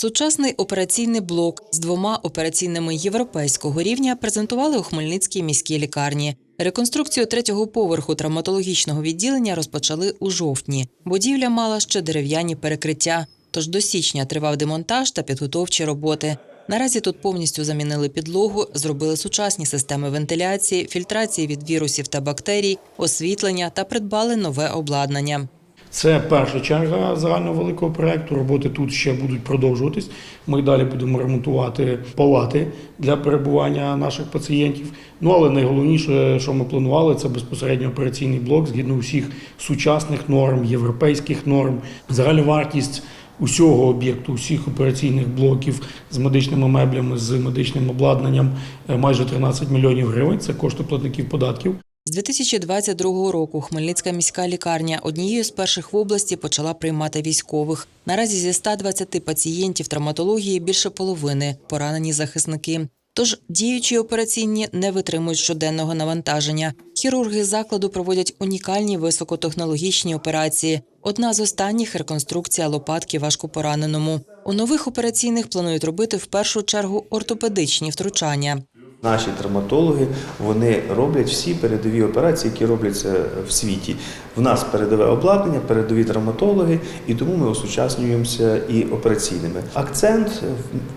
Сучасний операційний блок з двома операційними європейського рівня презентували у Хмельницькій міській лікарні. Реконструкцію третього поверху травматологічного відділення розпочали у жовтні. Будівля мала ще дерев'яні перекриття. Тож до січня тривав демонтаж та підготовчі роботи. Наразі тут повністю замінили підлогу, зробили сучасні системи вентиляції, фільтрації від вірусів та бактерій, освітлення та придбали нове обладнання. Це перша черга загального великого проекту. Роботи тут ще будуть продовжуватись. Ми далі будемо ремонтувати палати для перебування наших пацієнтів. Ну але найголовніше, що ми планували, це безпосередньо операційний блок згідно усіх сучасних норм, європейських норм. Загальна вартість усього об'єкту, усіх операційних блоків з медичними меблями, з медичним обладнанням е, майже 13 мільйонів гривень. Це кошти платників податків. З 2022 року Хмельницька міська лікарня однією з перших в області почала приймати військових. Наразі зі 120 пацієнтів травматології більше половини поранені захисники. Тож діючі операційні не витримують щоденного навантаження. Хірурги закладу проводять унікальні високотехнологічні операції. Одна з останніх реконструкція лопатки важкопораненому. У нових операційних планують робити в першу чергу ортопедичні втручання. Наші травматологи вони роблять всі передові операції, які робляться в світі. В нас передове обладнання, передові травматологи, і тому ми осучаснюємося і операційними. Акцент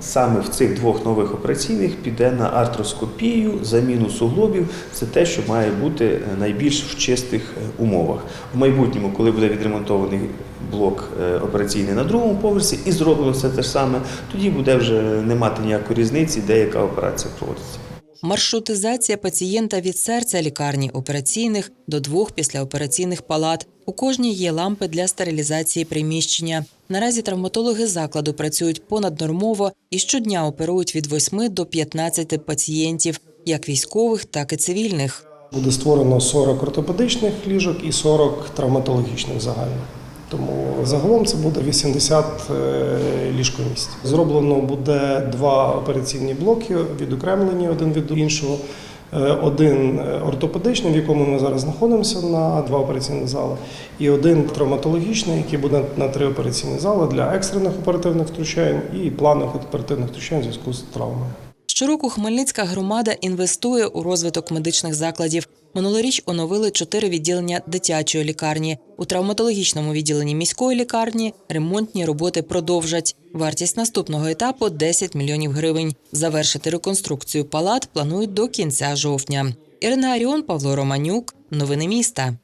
саме в цих двох нових операційних піде на артроскопію, заміну суглобів. Це те, що має бути найбільш в чистих е, умовах. В майбутньому, коли буде відремонтований блок е, операційний на другому поверсі і зроблено все те ж саме, тоді буде вже не мати ніякої різниці, де яка операція проводиться. Маршрутизація пацієнта від серця лікарні операційних до двох післяопераційних палат. У кожній є лампи для стерилізації приміщення. Наразі травматологи закладу працюють понаднормово і щодня оперують від 8 до 15 пацієнтів, як військових, так і цивільних. Буде створено 40 ортопедичних ліжок і 40 травматологічних загально. Тому загалом це буде 80 е, ліжкомісць. Зроблено буде два операційні блоки, відокремлені один від іншого. Е, Один е, ортопедичний, в якому ми зараз знаходимося на два операційні зали, і один травматологічний, який буде на три операційні зали для екстрених оперативних втручань і планових оперативних втручань в зв'язку з травмою. Щороку Хмельницька громада інвестує у розвиток медичних закладів. Минулоріч оновили чотири відділення дитячої лікарні. У травматологічному відділенні міської лікарні ремонтні роботи продовжать. Вартість наступного етапу 10 мільйонів гривень. Завершити реконструкцію палат планують до кінця жовтня. Ірина Аріон, Павло Романюк. Новини міста.